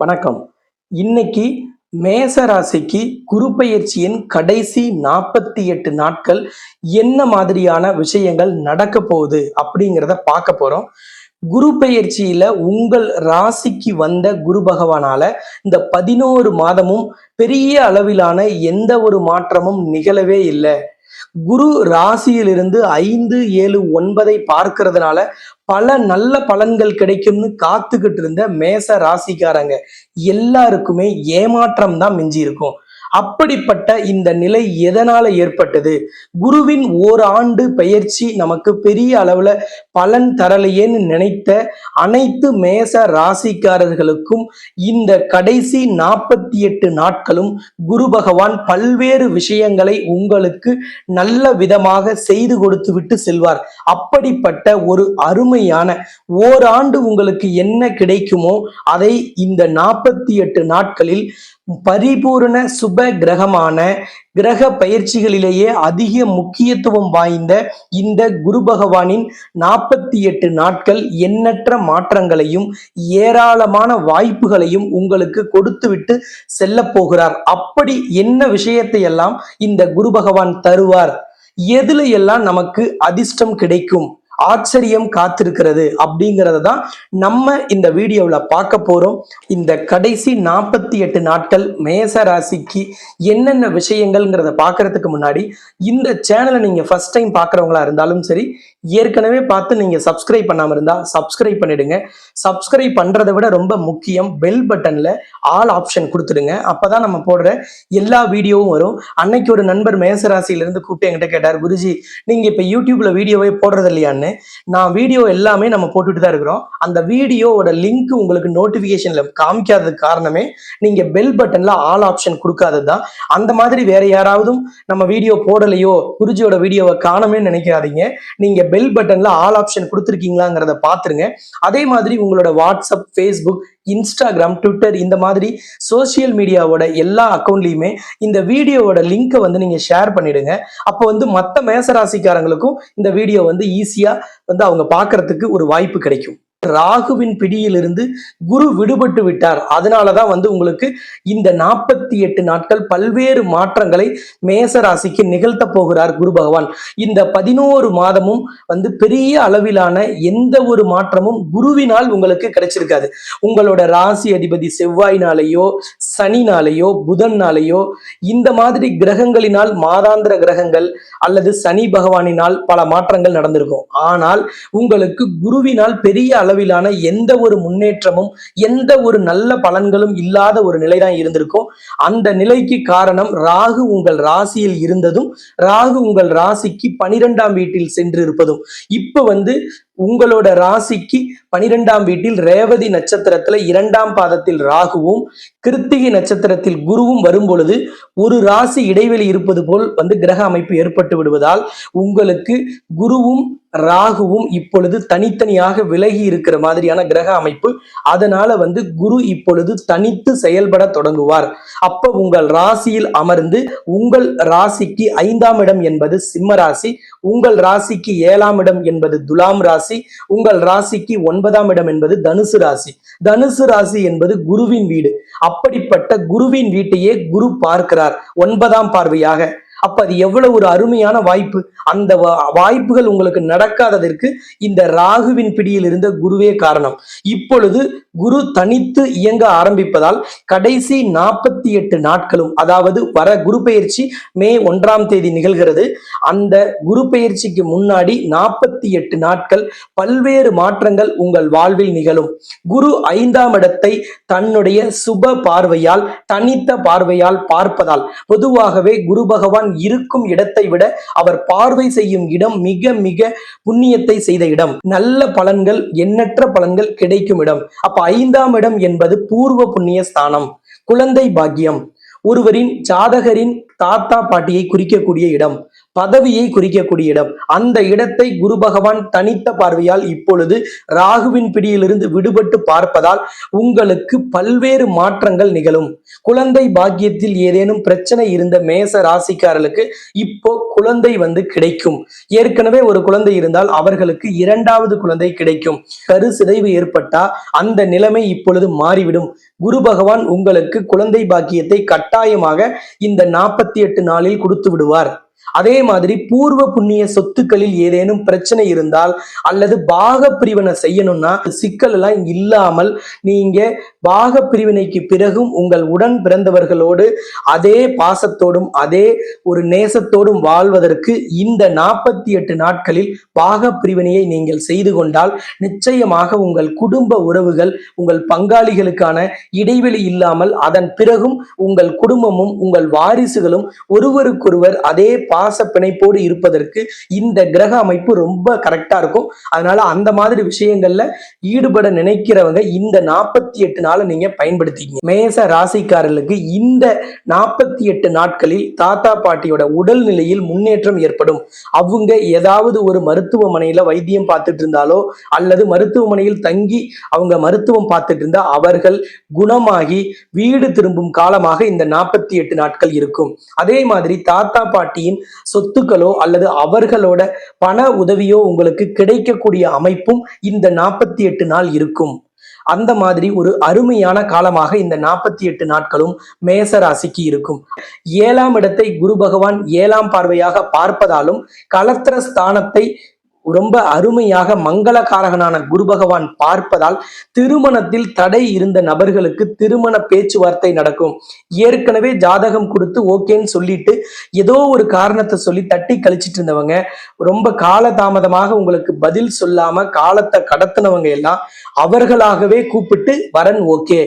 வணக்கம். இன்னைக்கு மேச ராசிக்கு குரு கடைசி நாற்பத்தி எட்டு நாட்கள் என்ன மாதிரியான விஷயங்கள் நடக்க போகுது அப்படிங்கிறத பார்க்க போறோம். குரு பெயர்ச்சியில உங்கள் ராசிக்கு வந்த குரு பகவானால இந்த பதினோரு மாதமும் பெரிய அளவிலான எந்த ஒரு மாற்றமும் நிகழவே இல்லை. குரு ராசியிலிருந்து ஐந்து ஏழு ஒன்பதை பார்க்கறதுனால பல நல்ல பலன்கள் கிடைக்கும்னு காத்துக்கிட்டு இருந்த மேச ராசிக்காரங்க. எல்லாருக்குமே ஏமாற்றம் தான் மிஞ்சி இருக்கும் அப்படிப்பட்ட இந்த நிலை எதனால ஏற்பட்டது? குருவின் ஓராண்டு பயிற்சி நமக்கு பெரிய அளவுல பலன் தரலையேன்னு நினைத்த அனைத்து மேச ராசிக்காரர்களுக்கும் இந்த கடைசி நாற்பத்தி எட்டு நாட்களும் குரு பகவான் பல்வேறு விஷயங்களை உங்களுக்கு நல்ல விதமாக செய்து கொடுத்து விட்டு செல்வார். அப்படிப்பட்ட ஒரு அருமையான ஓராண்டு உங்களுக்கு என்ன கிடைக்குமோ அதை இந்த நாற்பத்தி எட்டு நாட்களில் பரிபூரண சுப கிரகமான கிரக பயிற்சிகளிலேயே அதிக முக்கியத்துவம் வாய்ந்த இந்த குரு பகவானின் நாற்பத்தி எட்டு நாட்கள் எண்ணற்ற மாற்றங்களையும் ஏராளமான வாய்ப்புகளையும் உங்களுக்கு கொடுத்துவிட்டு செல்ல போகிறார். அப்படி என்ன விஷயத்தை எல்லாம் இந்த குரு பகவான் தருவார்? எதுல எல்லாம் நமக்கு அதிர்ஷ்டம் கிடைக்கும்? ஆச்சரியம் காத்திருக்கிறது அப்படிங்கிறத தான் நம்ம இந்த வீடியோவில் பார்க்க போகிறோம் இந்த கடைசி நாற்பத்தி எட்டு நாட்கள் மேச ராசிக்கு என்னென்ன விஷயங்கள்ங்கிறத பார்க்கறதுக்கு முன்னாடி இந்த சேனலை நீங்கள் ஃபர்ஸ்ட் டைம் பார்க்குறவங்களா இருந்தாலும் சரி ஏற்கனவே பார்த்து நீங்கள் சப்ஸ்கிரைப் பண்ணாமல் இருந்தால் சப்ஸ்கிரைப் பண்ணிடுங்க. சப்ஸ்கிரைப் பண்ணுறதை விட ரொம்ப முக்கியம் பெல் பட்டனில் ஆல் ஆப்ஷன் கொடுத்துடுங்க. அப்போ தான் நம்ம போடுற எல்லா வீடியோவும் வரும். அன்னைக்கு ஒரு நண்பர் மேசராசியில ராசியிலேருந்து கூப்பிட்டு என்கிட்ட கேட்டார் குருஜி நீங்கள் இப்போ யூடியூப்பில் வீடியோவே போடுறது இல்லையான்னு? நான் வீடியோ எல்லாமே நம்ம போட்டுட்டு தான் இருக்கிறோம். அந்த வீடியோவோட லிங்க் உங்களுக்கு நோட்டிபிகேஷன்ல காமிக்காததுக்கு காரணமே நீங்க பெல் பட்டன்ல ஆல் ஆப்ஷன் கொடுக்காதது தான். அந்த மாதிரி வேற யாராவது நம்ம வீடியோ போடலையோ குருஜியோட வீடியோவை காணமே நினைக்காதீங்க. நீங்க பெல் பட்டன்ல ஆல் ஆப்ஷன் கொடுத்துருக்கீங்களாங்கிறத பாத்துருங்க அதே மாதிரி உங்களோட வாட்ஸ்அப் ஃபேஸ்புக் இன்ஸ்டாகிராம் ட்விட்டர் இந்த மாதிரி சோஷியல் மீடியாவோட எல்லா அக்கௌண்ட்லையுமே இந்த வீடியோவோட லிங்கை வந்து நீங்கள் ஷேர் பண்ணிடுங்க. அப்போ வந்து மற்ற மேசராசிக்காரங்களுக்கும் இந்த வீடியோ வந்து ஈஸியாக வந்து அவங்க பார்க்கறதுக்கு ஒரு வாய்ப்பு கிடைக்கும். ராகுவின் பிடியிலிருந்து குரு விடுபட்டு விட்டார். அதனாலதான் வந்து உங்களுக்கு இந்த நாற்பத்தி எட்டு நாட்கள் பல்வேறு மாற்றங்களை மேச ராசிக்கு நிகழ்த்த போகிறார் குரு பகவான். இந்த பதினோரு மாதமும் வந்து பெரிய அளவிலான எந்த ஒரு மாற்றமும் குருவினால் உங்களுக்கு கிடைச்சிருக்காது. உங்களோட ராசி அதிபதி செவ்வாயினாலேயோ சனினாலேயோ புதன்னாலேயோ இந்த மாதிரி கிரகங்களினால் மாதாந்திர கிரகங்கள் அல்லது சனி பகவானினால் பல மாற்றங்கள் நடந்திருக்கும். ஆனால் உங்களுக்கு குருவினால் பெரிய அளவிலான எந்த ஒரு முன்னேற்றமும் எந்த ஒரு நல்ல பலன்களும் இல்லாத ஒரு நிலைதான் இருந்திருக்கும். அந்த நிலைக்கு காரணம் ராகு உங்கள் ராசியில் இருந்ததும் ராகு உங்கள் ராசிக்கு பனிரெண்டாம் வீட்டில் சென்று இருப்பதும் இப்ப வந்து உங்களோட ராசிக்கு பனிரெண்டாம் வீட்டில் ரேவதி நட்சத்திரத்துல இரண்டாம் பாதத்தில் ராகுவும் கிருத்திகை நட்சத்திரத்தில் குருவும் வரும் பொழுது ஒரு ராசி இடைவெளி இருப்பது போல் வந்து கிரக அமைப்பு ஏற்பட்டு விடுவதால் உங்களுக்கு குருவும் ராகுவும் இப்பொழுது தனித்தனியாக விலகி இருக்கிற மாதிரியான கிரக அமைப்பு. அதனால வந்து குரு இப்பொழுது தனித்து செயல்பட தொடங்குவார். அப்ப உங்கள் ராசியில் அமர்ந்து உங்கள் ராசிக்கு ஐந்தாம் இடம் என்பது சிம்ம ராசி உங்கள் ராசிக்கு ஏழாம் இடம் என்பது துலாம் ராசி உங்கள் ராசிக்கு ஒன்பதாம் இடம் என்பது தனுசு ராசி. தனுசு ராசி என்பது குருவின் வீடு. அப்படிப்பட்ட குருவின் வீட்டையே குரு பார்க்கிறார் ஒன்பதாம் பார்வையாக. அப்ப அது எவ்வளவு ஒரு அருமையான வாய்ப்பு. அந்த வாய்ப்புகள் உங்களுக்கு நடக்காததற்கு இந்த ராகுவின் பிடியில் இருந்த குருவே காரணம். இப்பொழுது குரு தனித்து இயங்க ஆரம்பிப்பதால் கடைசி நாற்பத்தி எட்டு நாட்களும் அதாவது வர குரு பயிற்சி மே ஒன்றாம் தேதி நிகழ்கிறது. அந்த குரு பயிற்சிக்கு முன்னாடி நாற்பத்தி எட்டு நாட்கள் பல்வேறு மாற்றங்கள் உங்கள் வாழ்வில் நிகழும். குரு ஐந்தாம் இடத்தை தன்னுடைய சுப பார்வையால் தனித்த பார்வையால் பார்ப்பதால் பொதுவாகவே குரு பகவான் இருக்கும் இடத்தை விட அவர் பார்வை செய்யும் இடம் மிக மிக புண்ணியத்தை செய்த இடம். நல்ல பலன்கள் எண்ணற்ற பலன்கள் கிடைக்கும் இடம். அப்ப ஐந்தாம் இடம் என்பது பூர்வ புண்ணிய ஸ்தானம் குழந்தை பாக்கியம். ஒருவரின் ஜாதகரின் தாத்தா பாட்டியை குறிக்கக்கூடிய இடம். பதவியை குறிக்கக்கூடிய இடம். அந்த இடத்தை குரு பகவான் தனித்த பார்வையால் இப்பொழுது ராகுவின் பிடியிலிருந்து விடுபட்டு பார்ப்பதால் உங்களுக்கு பல்வேறு மாற்றங்கள் நிகழும். குழந்தை பாக்கியத்தில் ஏதேனும் பிரச்சனை இருந்த மேச ராசிக்காரர்களுக்கு இப்போ குழந்தை வந்து கிடைக்கும். ஏற்கனவே ஒரு குழந்தை இருந்தால் அவர்களுக்கு இரண்டாவது குழந்தை கிடைக்கும். கரு சிதைவு ஏற்பட்டா அந்த நிலைமை இப்பொழுது மாறிவிடும். குரு பகவான் உங்களுக்கு குழந்தை பாக்கியத்தை கட்டாயமாக இந்த நாற்பத்தி எட்டு நாளில் கொடுத்து விடுவார். அதே மாதிரி பூர்வ புண்ணிய சொத்துக்களில் ஏதேனும் பிரச்சனை இருந்தால் அல்லது பாக பிரிவினை செய்யணும்னா சிக்கல் எல்லாம் இல்லாமல் நீங்க பாக பிரிவினைக்கு பிறகும் உங்கள் உடன் பிறந்தவர்களோடு அதே பாசத்தோடும் அதே ஒரு நேசத்தோடும் வாழ்வதற்கு இந்த நாற்பத்தி எட்டு நாட்களில் பாக பிரிவினையை நீங்கள் செய்து கொண்டால் நிச்சயமாக உங்கள் குடும்ப உறவுகள் உங்கள் பங்காளிகளுக்கான இடைவெளி இல்லாமல் அதன் பிறகும் உங்கள் குடும்பமும் உங்கள் வாரிசுகளும் ஒருவருக்கொருவர் அதே பாச பிணைப்போடு இருப்பதற்கு இந்த கிரக அமைப்பு ரொம்ப கரெக்டா இருக்கும். அதனால அந்த மாதிரி விஷயங்கள்ல ஈடுபட நினைக்கிறவங்க இந்த நாற்பத்தி எட்டு நாளை நீங்க பயன்படுத்திக்கிங்க. மேச ராசிக்காரர்களுக்கு இந்த நாற்பத்தி எட்டு நாட்களில் தாத்தா பாட்டியோட உடல் நிலையில் முன்னேற்றம் ஏற்படும். அவங்க ஏதாவது ஒரு மருத்துவமனையில வைத்தியம் பார்த்துட்டு இருந்தாலோ அல்லது மருத்துவமனையில் தங்கி அவங்க மருத்துவம் பார்த்துட்டு இருந்தா அவர்கள் குணமாகி வீடு திரும்பும் காலமாக இந்த நாற்பத்தி எட்டு நாட்கள் இருக்கும். அதே மாதிரி தாத்தா பாட்டியின் சொத்துக்களோ அல்லது அவர்களோட பண உதவியோ உங்களுக்கு கிடைக்கக்கூடிய அமைப்பும் இந்த நாற்பத்தி எட்டு நாள் இருக்கும். அந்த மாதிரி ஒரு அருமையான காலமாக இந்த நாற்பத்தி எட்டு நாட்களும் மேச ராசிக்கு இருக்கும். ஏழாம் இடத்தை குரு பகவான் ஏழாம் பார்வையாக பார்ப்பதாலும் கலத்திர ஸ்தானத்தை ரொம்ப அருமையாக மங்களகாரகனான குரு பகவான் பார்ப்பதால் திருமணத்தில் தடை இருந்த நபர்களுக்கு திருமண பேச்சுவார்த்தை நடக்கும். ஏற்கனவே ஜாதகம் கொடுத்து ஓகேன்னு சொல்லிட்டு ஏதோ ஒரு காரணத்தை சொல்லி தட்டி கழிச்சிட்டு இருந்தவங்க ரொம்ப காலதாமதமாக உங்களுக்கு பதில் சொல்லாம காலத்தை கடத்தினவங்க எல்லாம் அவர்களாகவே கூப்பிட்டு வரன் ஓகே.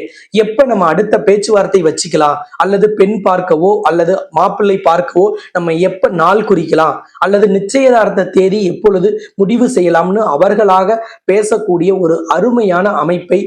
எப்ப நம்ம அடுத்த பேச்சுவார்த்தை வச்சுக்கலாம்? அல்லது பெண் பார்க்கவோ அல்லது மாப்பிள்ளை பார்க்கவோ நம்ம எப்ப நாள் குறிக்கலாம்? அல்லது நிச்சயதார்த்த தேதி எப்பொழுது முடிவு செய்யலாம்னு அவர்களாக பேசக்கூடிய ஒரு அருமையான அமைப்பை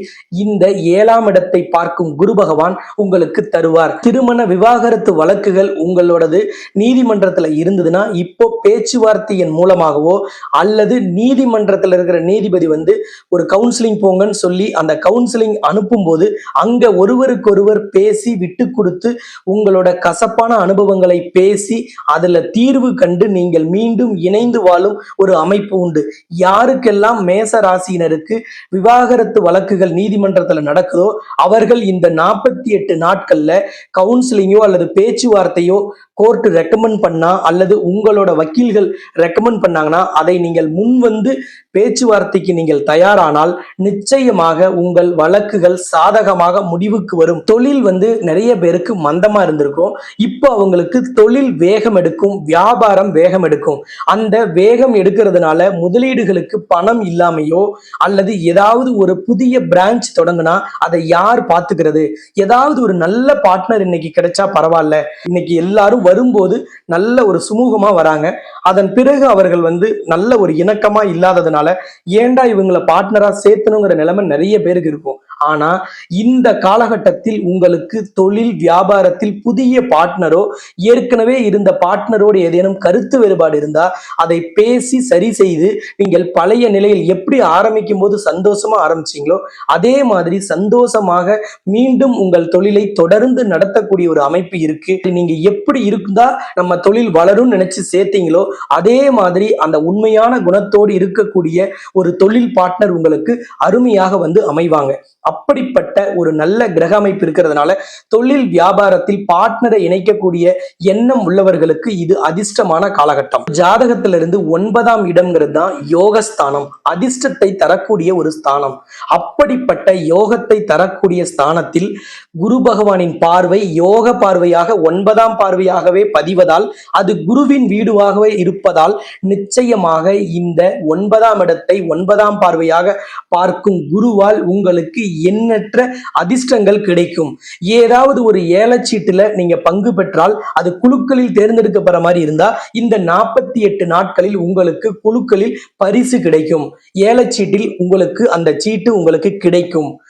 இந்த ஏழாம் இடத்தை பார்க்கும் குரு பகவான் உங்களுக்கு தருவார். திருமண விவாகரத்து வழக்குகள் உங்களோடது நீதிமன்றத்தில் இருந்ததுன்னா இப்போ பேச்சுவார்த்தையின் மூலமாகவோ அல்லது நீதிமன்றத்தில் இருக்கிற நீதிபதி வந்து ஒரு கவுன்சிலிங் போங்கன்னு சொல்லி அந்த கவுன்சிலிங் அனுப்பும்போது அங்க ஒருவருக்கொருவர் பேசி விட்டு கொடுத்து உங்களோட கசப்பான அனுபவங்களை பேசி அதில் தீர்வு கண்டு நீங்கள் மீண்டும் இணைந்து வாழும் ஒரு அமைப்பு உண்டு. யாருக்கெல்லாம் மேச ராசியினருக்கு விவாகரத்து வழக்குகள் நீதிமன்றத்துல நடக்குதோ அவர்கள் இந்த நாற்பத்தி எட்டு நாட்கள்ல கவுன்சிலிங்கோ அல்லது பேச்சுவார்த்தையோ கோர்ட் ரெக்கமெண்ட் பண்ணா அல்லது உங்களோட வக்கீல்கள் ரெக்கமெண்ட் பண்ணாங்கன்னா அதை நீங்கள் முன் வந்து பேச்சுவார்த்தைக்கு நீங்கள் தயாரானால் நிச்சயமாக உங்கள் வழக்குகள் சாதகமாக முடிவுக்கு வரும். தொழில் வந்து நிறைய பேருக்கு மந்தமா இருந்திருக்கும். இப்போ அவங்களுக்கு தொழில் வேகம் எடுக்கும் வியாபாரம் வேகம் எடுக்கும் அந்த வேகம் எடுக்கிறதுனால முதலீடுகளுக்கு பணம் இல்லாமையோ அல்லது ஏதாவது ஒரு புதிய பிரான்ச் தொடங்கினா அதை யார் பார்த்துக்கிறது? ஏதாவது ஒரு நல்ல பார்ட்னர் இன்னைக்கு கிடைச்சா பரவாயில்ல. இன்னைக்கு எல்லாரும் வரும்போது நல்ல ஒரு சுமூகமா வராங்க. அதன் பிறகு அவர்கள் வந்து நல்ல ஒரு இணக்கமா இல்லாததுனால ஏன்டா இவங்களை பார்ட்னரா சேர்த்தணுங்கிற நிலைமை நிறைய பேருக்கு இருக்கும். ஆனா இந்த காலகட்டத்தில் உங்களுக்கு தொழில் வியாபாரத்தில் புதிய பார்ட்னரோ ஏற்கனவே இருந்த பார்ட்னரோடு ஏதேனும் கருத்து வேறுபாடு இருந்தா அதை பேசி சரி செய்து நீங்கள் பழைய நிலையில் எப்படி ஆரம்பிக்கும் போது சந்தோஷமா ஆரம்பிச்சீங்களோ அதே மாதிரி சந்தோஷமாக மீண்டும் உங்கள் தொழிலை தொடர்ந்து நடத்தக்கூடிய ஒரு அமைப்பு இருக்கு. நீங்க எப்படி இருந்தா நம்ம தொழில் வளரும் நினைச்சு சேர்த்தீங்களோ அதே மாதிரி அந்த உண்மையான குணத்தோடு இருக்கக்கூடிய ஒரு தொழில் பார்ட்னர் உங்களுக்கு அருமையாக வந்து அமைவாங்க. அப்படிப்பட்ட ஒரு நல்ல கிரக அமைப்பு இருக்கிறதுனால தொழில் வியாபாரத்தில் பார்ட்னரை இணைக்கக்கூடிய எண்ணம் உள்ளவர்களுக்கு இது அதிர்ஷ்டமான காலகட்டம். ஜாதகத்திலிருந்து ஒன்பதாம் இடம்ங்கிறது தான் யோகஸ்தானம். அதிர்ஷ்டத்தை தரக்கூடிய ஒரு ஸ்தானம். அப்படிப்பட்ட யோகத்தை தரக்கூடிய ஸ்தானத்தில் குரு பகவானின் பார்வை யோக பார்வையாக ஒன்பதாம் பார்வையாகவே பதிவதால் அது குருவின் வீடுவாகவே இருப்பதால் நிச்சயமாக இந்த ஒன்பதாம் இடத்தை ஒன்பதாம் பார்வையாக பார்க்கும் குருவால் உங்களுக்கு எண்ணற்ற அதிர்ஷ்டங்கள் கிடைக்கும். ஏதாவது ஒரு ஏலச்சீட்டுல நீங்க பங்கு பெற்றால் அது குழுக்களில் தேர்ந்தெடுக்கப்படுற மாதிரி இருந்தா இந்த நாற்பத்தி எட்டு நாட்களில் உங்களுக்கு குழுக்களில் பரிசு கிடைக்கும். ஏலச்சீட்டில் உங்களுக்கு அந்த சீட்டு உங்களுக்கு கிடைக்கும்.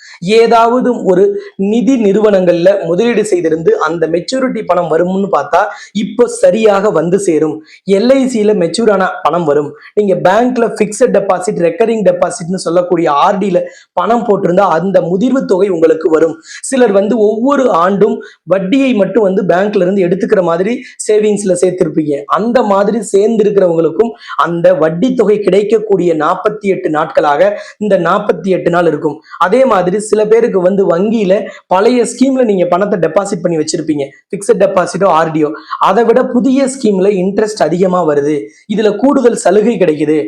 ஏதாவது ஒரு நிதி நிறுவனங்கள்ல முதலீடு செய்திருந்து அந்த மெச்சூரிட்டி பணம் வரும்னு பார்த்தா இப்போ சரியாக வந்து சேரும். எல்ஐசியில மெச்சூரான பணம் வரும். நீங்க பேங்க்ல பிக்சட் டெபாசிட் ரெக்கரிங் டெபாசிட்னு சொல்லக்கூடிய ஆர்டில பணம் போட்டிருந்தா அந்த முதிர்வு தொகை உங்களுக்கு வரும். சிலர் வந்து ஒவ்வொரு ஆண்டும் வட்டியை மட்டும் வந்து பேங்க்ல இருந்து எடுத்துக்கிற மாதிரி சேவிங்ஸ்ல சேர்த்திருப்பீங்க. அந்த மாதிரி சேர்ந்திருக்கிறவங்களுக்கும் அந்த வட்டி தொகை கிடைக்கக்கூடிய நாற்பத்தி எட்டு நாட்களாக இந்த நாற்பத்தி எட்டு நாள் இருக்கும். அதே மாதிரி சில பேருக்கு வந்து வங்கியில பழைய ஸ்கீம்ல நீங்க பணத்தை டெபாசிட் பண்ணி வச்சிருப்பீங்க. பிக்சட் டெபாசிட்டோ ஆர்டியோ அதை விட புதிய ஸ்கீம்ல இன்ட்ரெஸ்ட் அதிகமா வருது. இதுல கூடுதல் சலுகை கிடைக்குது.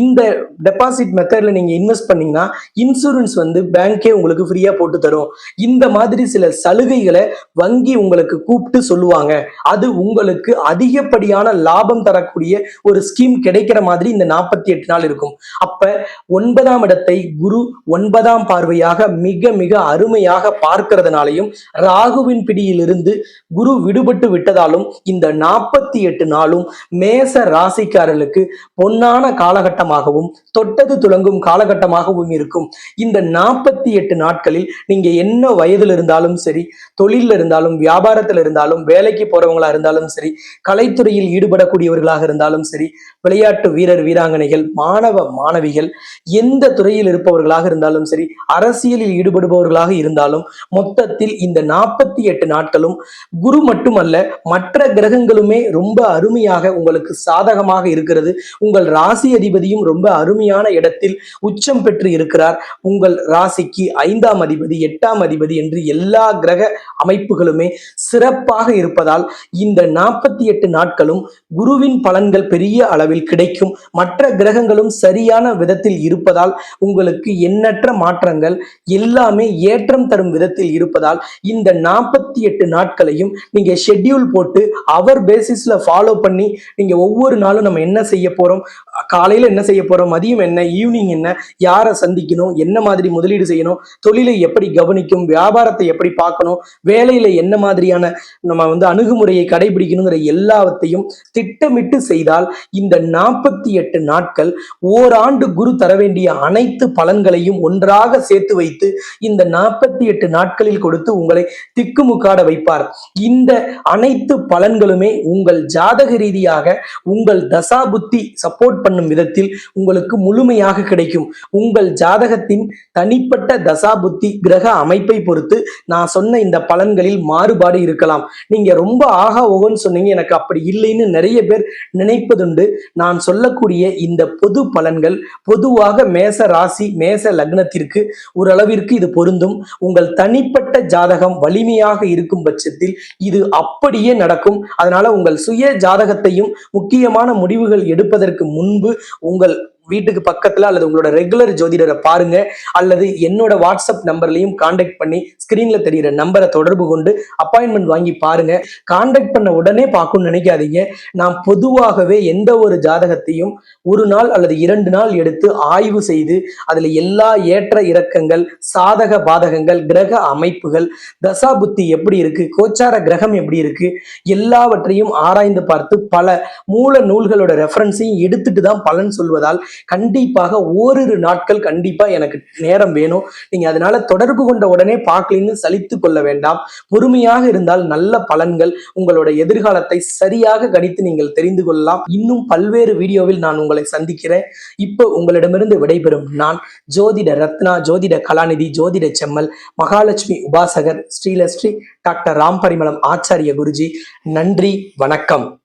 இந்த டெபாசிட் மெத்தட்ல நீங்க இன்வெஸ்ட் பண்ணீங்கன்னா இன்சூரன்ஸ் வந்து பேங்கே உங்களுக்கு ஃப்ரீயா போட்டு தரும். இந்த மாதிரி சில சலுகைகளை வங்கி உங்களுக்கு கூப்பிட்டு சொல்லுவாங்க. அது உங்களுக்கு அதிகப்படியான லாபம் தரக்கூடிய ஒரு ஸ்கீம் கிடைக்கிற மாதிரி இந்த நாற்பத்தி எட்டு நாள் இருக்கும். அப்ப ஒன்பதாம் இடத்தை குரு ஒன்பதாம் பார்வையாக மிக மிக அருமையாக பார்க்கிறதுனாலையும் ராகுவின் பிடியிலிருந்து குரு விடுபட்டு விட்டதாலும் இந்த நாற்பத்தி எட்டு நாளும் மேச ராசிக்காரர்களுக்கு பொன்னான காலகட்டமாகவும் தொட்டது துளங்கும் காலகட்டமாகவும் இருக்கும். இந்த நாற்பத்தி எட்டு நாட்களில் நீங்க என்ன வயதில் இருந்தாலும் சரி தொழில இருந்தாலும் வியாபாரத்தில் இருந்தாலும் வேலைக்கு போறவங்களா இருந்தாலும் சரி கலைத்துறையில் ஈடுபடக்கூடியவர்களாக இருந்தாலும் சரி விளையாட்டு வீரர் வீராங்கனைகள் மாணவ மாணவிகள் எந்த துறையில் இருப்பவர்களாக இருந்தாலும் சரி அரசியலில் ஈடுபடுபவர்களாக இருந்தாலும் மொத்தத்தில் இந்த நாற்பத்தி எட்டு நாட்களும் குரு மட்டுமல்ல மற்ற கிரகங்களுமே ரொம்ப அருமையாக உங்களுக்கு சாதகமாக இருக்கிறது. உங்கள் ராசி அதிபதியும் ரொம்ப அருமையான இடத்தில் உச்சம் பெற்று இருக்கிறார். உங்கள் ராசிக்கு ஐந்தாம் அதிபதி எட்டாம் அதிபதி என்று எல்லா கிரக அமைப்புகளுமே சிறப்பாக இருப்பதால் இந்த நாற்பத்தி எட்டு நாட்களும் குருவின் பலன்கள் பெரிய அளவில் கிடைக்கும். மற்ற கிரகங்களும் சரியான விதத்தில் இருப்பதால் உங்களுக்கு எண்ணற்ற மாற்றங்கள் எல்லாமே ஏற்றம் தரும் விதத்தில் இருப்பதால் இந்த நாற்பத்தி எட்டு நாட்களையும் நீங்க ஷெட்யூல் போட்டு அவர் பேசிஸ்ல ஃபாலோ பண்ணி நீங்க ஒவ்வொரு நாளும் நம்ம என்ன செய்ய போறோம்? காலையில என்ன செய்ய போறோம்? மதியம் என்ன? ஈவினிங் என்ன? யாரை சந்திக்கணும்? என்ன மாதிரி முதலீடு செய்யணும்? தொழிலை எப்படி கவனிக்கும்? வியாபாரத்தை எப்படி பார்க்கணும்? வேலையில என்ன மாதிரியான நம்ம வந்து அணுகுமுறையை கடைபிடிக்கணுங்கிற எல்லாவற்றையும் திட்டமிட்டு செய்தால் இந்த நாற்பத்தி எட்டு நாட்கள் ஓராண்டு குரு தர வேண்டிய அனைத்து பலன்களையும் ஒன்றாக சேர்த்து வைத்து இந்த நாற்பத்தி எட்டு நாட்களில் கொடுத்து உங்களை திக்குமுக்காட வைப்பார். இந்த அனைத்து பலன்களுமே உங்கள் ஜாதக ரீதியாக உங்கள் தசா புத்தி சப்போர்ட் பண்ணும் விதத்தில் உங்களுக்கு முழுமையாக கிடைக்கும். உங்கள் ஜாதகத்தின் தனிப்பட்ட தசா புத்தி கிரக அமைப்பை பொறுத்து நான் சொன்ன இந்த பலன்களில் மாறுபாடு இருக்கலாம். நீங்க ரொம்ப ஆகா ஓகோன்னு சொன்னீங்க எனக்கு அப்படி இல்லைன்னு நிறைய பேர் நினைப்பதுண்டு. நான் சொல்லக்கூடிய இந்த பொது பலன்கள் பொதுவாக மேச ராசி மேச லக்னத்திற்கு ஓரளவிற்கு இது பொருந்தும். உங்கள் தனிப்பட்ட ஜாதகம் வலிமையாக இருக்கும் பட்சத்தில் இது அப்படியே நடக்கும். அதனால உங்கள் சுய ஜாதகத்தையும் முக்கியமான முடிவுகள் எடுப்பதற்கு முன்பு உங்கள் வீட்டுக்கு பக்கத்துல அல்லது உங்களோட ரெகுலர் ஜோதிடரை பாருங்க. அல்லது என்னோட வாட்ஸ்அப் நம்பர்லையும் காண்டாக்ட் பண்ணி ஸ்கிரீன்ல தெரியிற நம்பரை தொடர்பு கொண்டு அப்பாயின்மெண்ட் வாங்கி பாருங்க. காண்டாக்ட் பண்ண உடனே பார்க்கணும்னு நினைக்காதீங்க. நான் பொதுவாகவே எந்த ஒரு ஜாதகத்தையும் ஒரு நாள் அல்லது இரண்டு நாள் எடுத்து ஆய்வு செய்து அதுல எல்லா ஏற்ற இறக்கங்கள் சாதக பாதகங்கள் கிரக அமைப்புகள் தசா புத்தி எப்படி இருக்கு கோச்சார கிரகம் எப்படி இருக்கு எல்லாவற்றையும் ஆராய்ந்து பார்த்து பல மூல நூல்களோட ரெஃபரன்ஸையும் எடுத்துட்டு தான் பலன் சொல்வதால் கண்டிப்பாக ஓரிரு நாட்கள் கண்டிப்பா எனக்கு நேரம் வேணும். நீங்க அதனால தொடர்பு கொண்ட உடனே பார்க்கலின்னு சலித்து கொள்ள வேண்டாம். பொறுமையாக இருந்தால் நல்ல பலன்கள். உங்களோட எதிர்காலத்தை சரியாக கணித்து நீங்கள் தெரிந்து கொள்ளலாம். இன்னும் பல்வேறு வீடியோவில் நான் உங்களை சந்திக்கிறேன். இப்போ உங்களிடமிருந்து விடைபெறும் நான் ஜோதிட ரத்னா ஜோதிட கலாநிதி ஜோதிட செம்மல் மகாலட்சுமி உபாசகர் ஸ்ரீலஸ்ரீ டாக்டர் ராம் பரிமளம் ஆச்சாரிய குருஜி. நன்றி வணக்கம்.